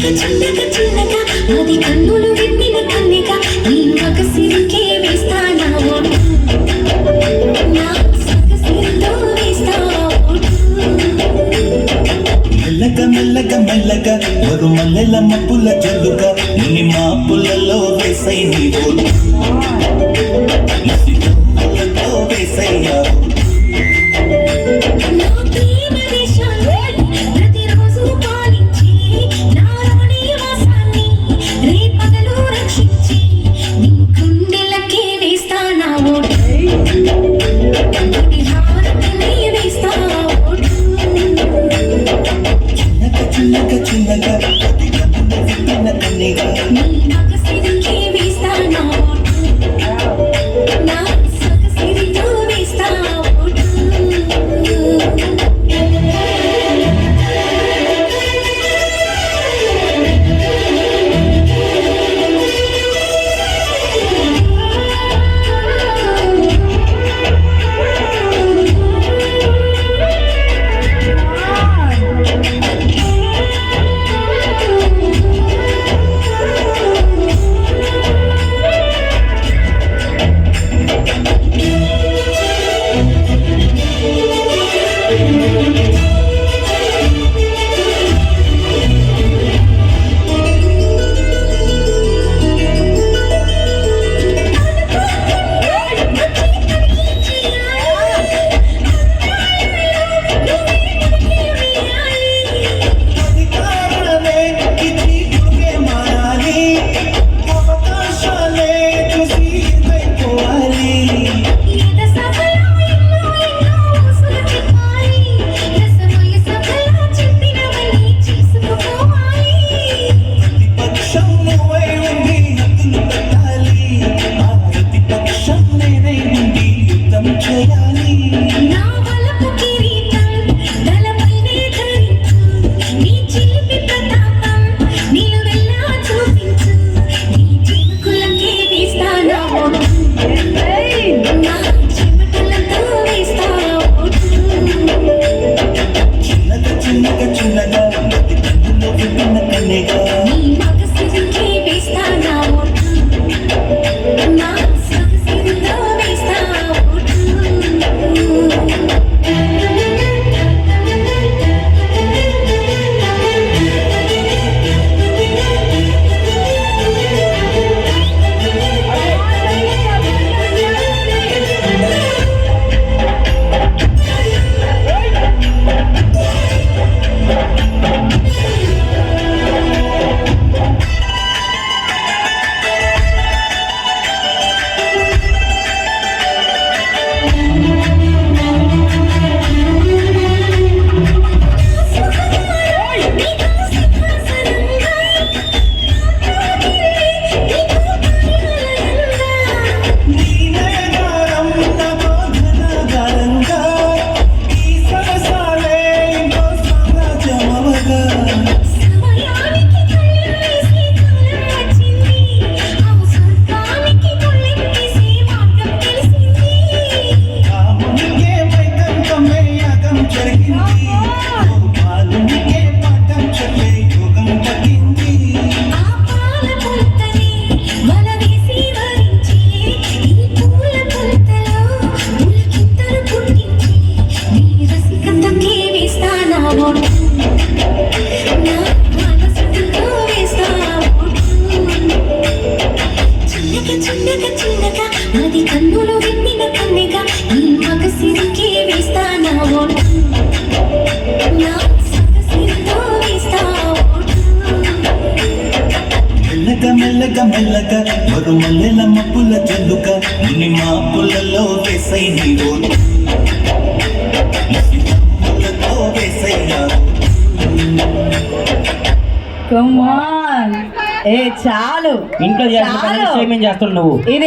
చిలక చిలక చిలక అది కన్నులు విప్పిన కన్నిక. నీ మగసిరికే వేస్తాను నా సగసిరితో వేస్తాను మెల్లగ మెల్లగ మెల్లగ. మరు మల్లెల మప్పుల జల్లుక నీ మాపులలో వేసై నీ the cup. technique కన్నులు విన్నిన కన్నెగా ఈ మగ సిరికి వేస్తానా నా సగసిరితో మరు మల్లెల మప్పుల జల్లుక నిన్ను మా పుల్లలో వేసై నీవో ఏ చాలు. ఇంట్లో చేస్తున్నా నువ్వు? ఇదే.